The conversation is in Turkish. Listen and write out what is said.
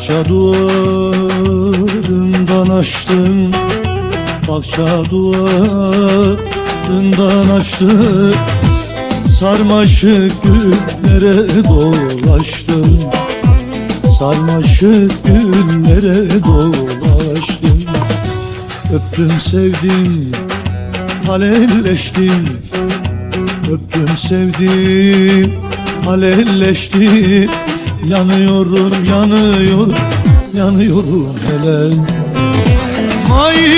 Bahçe duvarından açtım Bahçe duvarından açtım Sarmaşık güllere dolaştım Sarmaşık güllere dolaştım Öptüm sevdim halelleştim Öptüm sevdim halelleştim Yanıyorum yanıyorum yanıyorum hele. Oldum